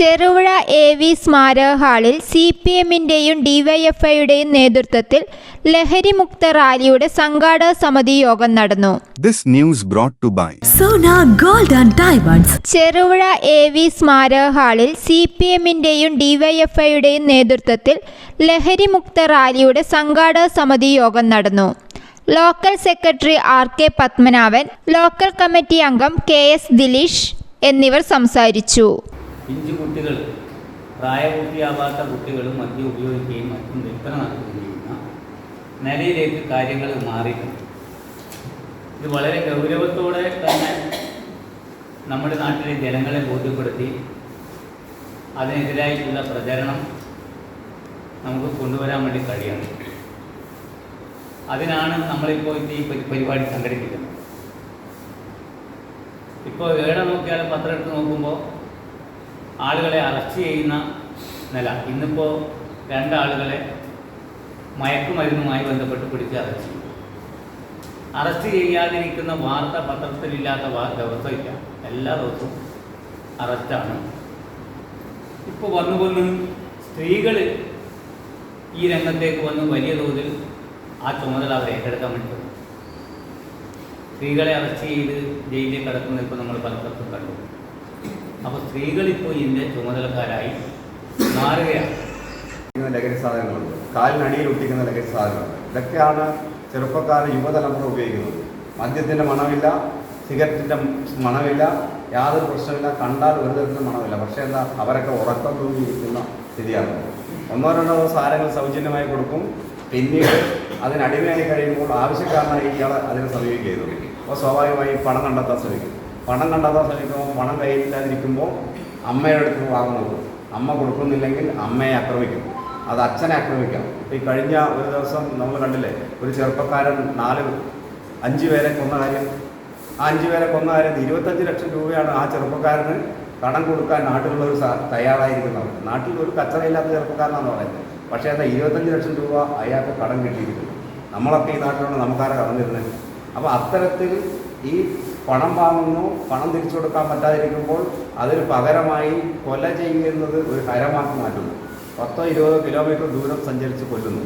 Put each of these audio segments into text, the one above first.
Cherupuzha A V സ്മാരക ഹാളിൽ C P എമ്മിന്റെയും ഡിവൈഎഫ്ഐയുടെയും നേതൃത്വത്തിൽ ലഹരിമുക്ത റാലിയുടെ സംഘാടക സമിതി യോഗം നടന്നു. This news brought to by Sona gold and diamonds Cherupuzha A V സ്മാരക ഹാളിൽ സി പി എമ്മിന്റെയും ഡിവൈഎഫ്ഐയുടെയും നേതൃത്വത്തിൽ ലഹരിമുക്ത റാലിയുടെ സംഘാടക സമിതി യോഗം നടന്നു. Local secretary R K Padmanabhan local committee അംഗം കെ എസ് ദിലീഷ് എന്നിവർ സംസാരിച്ചു. കുട്ടികൾ പ്രായപൂർത്തിയാവാത്ത കുട്ടികളും മദ്യം ഉപയോഗിക്കുകയും മറ്റും വിൽപ്പന നടത്തുകയും ചെയ്യുന്ന നിലയിലേക്ക് കാര്യങ്ങൾ മാറിയിട്ടുണ്ട്. ഇത് വളരെ ഗൗരവത്തോടെ തന്നെ നമ്മുടെ നാട്ടിലെ ജനങ്ങളെ ബോധ്യപ്പെടുത്തി അതിനെതിരായിട്ടുള്ള പ്രചരണം നമുക്ക് കൊണ്ടുവരാൻ വേണ്ടി കഴിയണം. അതിനാണ് നമ്മളിപ്പോൾ ഈ പരിപാടി സംഘടിപ്പിക്കുന്നത്. ഇപ്പോൾ ഏടെ നോക്കിയാലും പത്രം എടുത്ത് നോക്കുമ്പോൾ ആളുകളെ അറസ്റ്റ് ചെയ്യുന്ന നില. ഇന്നിപ്പോൾ രണ്ടാളുകളെ മയക്കുമരുന്നുമായി ബന്ധപ്പെട്ട് പിടിച്ച് അറസ്റ്റ് അറസ്റ്റ് ചെയ്യാതിരിക്കുന്ന വാർത്ത പത്രത്തിലില്ലാത്ത ദിവസമില്ല എല്ലാ ദിവസവും അറസ്റ്റാണ് ഇപ്പോൾ വന്നു വന്ന് സ്ത്രീകൾ ഈ രംഗത്തേക്ക് വന്ന് വലിയ തോതിൽ ആ ചുമതല അവർ ഏറ്റെടുക്കാൻ വേണ്ടി സ്ത്രീകളെ അറസ്റ്റ് ചെയ്ത് ജയിലിൽ കിടക്കുന്ന ഇപ്പോൾ നമ്മൾ പലപ്പോഴും കണ്ടു. അപ്പോൾ സ്ത്രീകൾ ഇപ്പോൾ ഇതിന്റെ ചുമതലക്കാരായി മാറുകയാണ്. ലഹരി സാധനങ്ങളുണ്ട്. കാലിനടിയിൽ ഒട്ടിക്കുന്ന ലഹരി സാധനങ്ങളുണ്ട്. ഇതൊക്കെയാണ് ചെറുപ്പക്കാർ യുവതലമുറ ഉപയോഗിക്കുന്നത്. മദ്യത്തിന്റെ മണമില്ല സിഗരറ്റിന്റെ മണമില്ല യാതൊരു പ്രശ്നമില്ല കണ്ടാൽ ഒരു തരത്തിലും മണമില്ല. പക്ഷേ എന്താ അവരൊക്കെ ഉറക്കം തൂങ്ങിയിരിക്കുന്ന സ്ഥിതിയാണ്. ഒന്നോ രണ്ടോ സാധനങ്ങൾ സൗജന്യമായി കൊടുക്കും. പിന്നീട് അതിനടിമയായി കഴിയുമ്പോൾ ആവശ്യക്കാരനായി ഇയാൾ അതിനെ സമീപിക്കുകയുള്ളൂ അപ്പോൾ സ്വാഭാവികമായി പണം കണ്ടെത്താൻ ശ്രമിക്കും. പണം കണ്ടെത്താൻ ശ്രമിക്കുമ്പോൾ പണം കയ്യിലില്ലാതിരിക്കുമ്പോൾ അമ്മയുടെ അടുത്ത് വാങ്ങുന്നത് അമ്മ കൊടുക്കുന്നില്ലെങ്കിൽ അമ്മയെ ആക്രമിക്കും. അത് അച്ഛനെ ആക്രമിക്കാം. ഈ കഴിഞ്ഞ ഒരു ദിവസം നമ്മൾ കണ്ടില്ലേ ഒരു ചെറുപ്പക്കാരൻ നാല് അഞ്ച് പേരെ കൊന്ന കാര്യം. ആ അഞ്ച് പേരെ കൊന്ന കാര്യം ഇരുപത്തഞ്ച് ലക്ഷം രൂപയാണ് ആ ചെറുപ്പക്കാരന് കടം കൊടുക്കാൻ നാട്ടിലുള്ളവർ തയ്യാറായിരിക്കുന്നവർ നാട്ടിൽ ഒരു കച്ചറയില്ലാത്ത ചെറുപ്പക്കാരനാണെന്ന് പറയുന്നത്. പക്ഷേ അത് ഇരുപത്തഞ്ച് ലക്ഷം രൂപ അയാൾക്ക് കടം കിട്ടിയിരിക്കുന്നു. നമ്മളൊക്കെ ഈ നാട്ടിലുള്ള നമുക്കാരെ കടന്നിരുന്നത്. അപ്പോൾ അത്തരത്തിൽ ഈ പണം വാങ്ങുന്നു പണം തിരിച്ചു കൊടുക്കാൻ പറ്റാതിരിക്കുമ്പോൾ അതിന് പകരമായി കൊല ചെയ്യുന്നത് ഒരു ഹരമാക്കി മാറ്റുന്നു. പത്തോ ഇരുപതോ കിലോമീറ്റർ ദൂരം സഞ്ചരിച്ച് കൊല്ലുന്നു.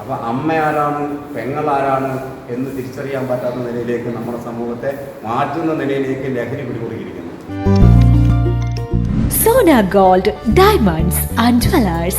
അപ്പോൾ അമ്മ ആരാണ് പെങ്ങൾ ആരാണ് എന്ന് തിരിച്ചറിയാൻ പറ്റാത്ത നിലയിലേക്ക് നമ്മുടെ സമൂഹത്തെ മാറ്റുന്ന നിലയിലേക്ക് ലഹരി പിടികൊടുക്കിയിരിക്കുന്നു Sona gold diamonds and Jewelers.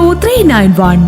three nine one